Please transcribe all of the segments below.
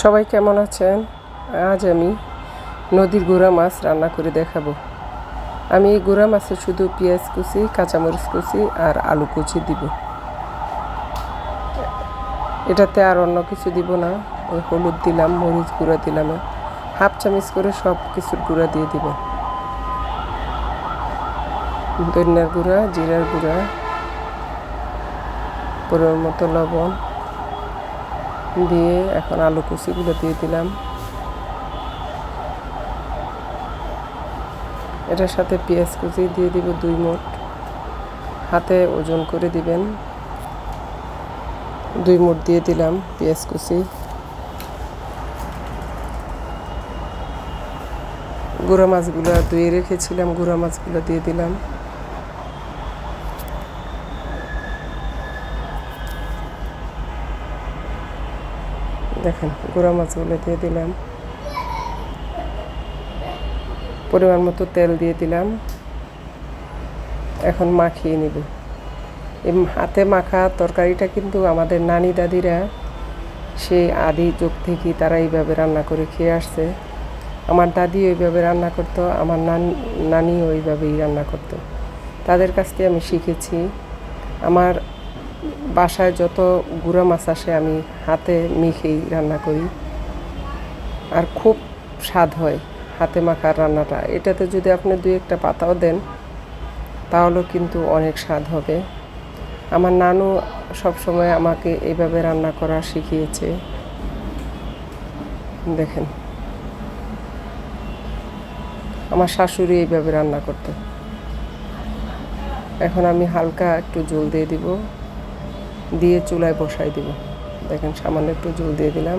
সবাই কেমন আছেন? আজ আমি নদীর গুঁড়া মাছ রান্না করে দেখাবো। আমি এই গুঁড়া মাছে শুধু পেঁয়াজ কুচি, কাঁচামরিচ কুচি আর আলু কুচি দিব। এটাতে আর অন্য কিছু দিব না। ওই হলুদ দিলাম, মরিচ গুঁড়া দিলাম, হাফ চামচ করে সব কিছুর গুঁড়া দিয়ে দিব। ধনিয়ার গুঁড়া, জিরার গুঁড়া, পরিমাণ মতো লবণ দিয়ে এখন আলু কুচিগুলো দিয়ে দিলাম। এটার সাথে পেঁয়াজ কুচি দিয়ে দিব দুই মুঠ। হাতে ওজন করে দিবেন। দুই মুঠ দিয়ে দিলাম পেঁয়াজ কুচি। গুঁড়া মাছগুলো ধুয়ে রেখেছিলাম, গুঁড়া মাছগুলো দিয়ে দিলাম। দেখেন, গুঁড়া মাছগুলো দিয়ে দিলাম। পরিমাণ মতো তেল দিয়ে দিলাম। এখন মাখিয়ে নিব। এই হাতে মাখা তরকারিটা কিন্তু আমাদের নানি দাদিরা, সেই আদি যুগ থেকেই তারা এইভাবে রান্না করে খেয়ে আসছে। আমার দাদি ওইভাবে রান্না করতো, আমার নানি নানি ওইভাবেই রান্না করতো। তাদের কাছ থেকে আমি শিখেছি। আমার বাসায় যত গুঁড়া মাছ আসে, আমি হাতে মেখেই রান্না করি। আর খুব স্বাদ হয় হাতে মাখার রান্নাটা। এটাতে যদি আপনি দুই একটা পাতাও দেন তাহলেও কিন্তু অনেক স্বাদ হবে। আমার নানু সবসময় আমাকে এইভাবে রান্না করা শিখিয়েছে। দেখেন। আমার শাশুড়ি এইভাবে রান্না করতে। এখন আমি হালকা একটু জল দিয়ে দিব। দিয়ে চুলায় বসাই দিব। দেখেন, সামান্য একটু জল দিয়ে দিলাম।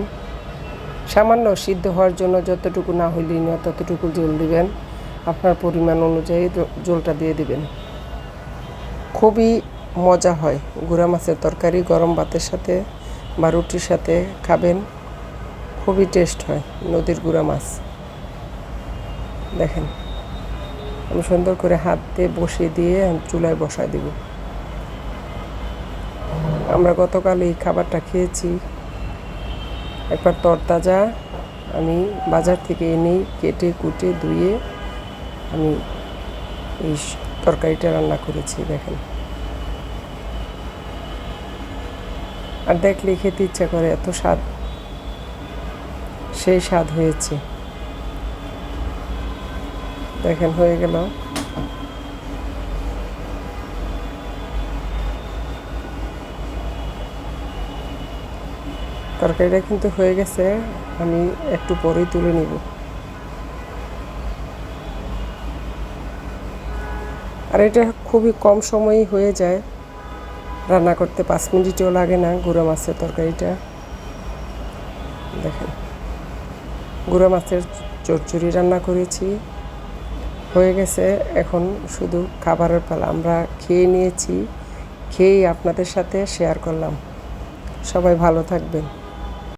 সামান্য সিদ্ধ হওয়ার জন্য যতটুকু না হইলেই না ততটুকু জল দিবেন। আপনার পরিমাণ অনুযায়ী জলটা দিয়ে দিবেন। খুবই মজা হয়। গুঁড়া মাছের তরকারি গরম ভাতের সাথে বা রুটির সাথে খাবেন। খুবই টেস্ট হয় নদীর গুঁড়া মাছ। দেখেন, আমি সুন্দর করে হাত দিয়ে বসিয়ে দিয়ে চুলায় বসায় দিব। আমরা গতকাল এই খাবারটা খেয়েছি। একবার তরতাজা আমি বাজার থেকে এনেই কেটে কুটে ধুয়ে আমি এই তরকারিটা রান্না করেছি, দেখেন। আর দেখলে খেতে ইচ্ছা করে এত স্বাদ। সেই স্বাদ হয়েছে। দেখেন, হয়ে গেল। তরকারিটা কিন্তু হয়ে গেছে, আমি একটু পরেই তুলে নিব। আর এটা খুবই কম সময়ই হয়ে যায়। রান্না করতে পাঁচ মিনিটও লাগে না গুঁড়া মাছের তরকারিটা। দেখেন, গুঁড়া মাছের চচ্চড়ি রান্না করেছি। হয়ে গেছে, এখন শুধু খাবারের পালা। আমরা খেয়ে নিয়েছি, খেয়েই আপনাদের সাথে শেয়ার করলাম। সবাই ভালো থাকবেন।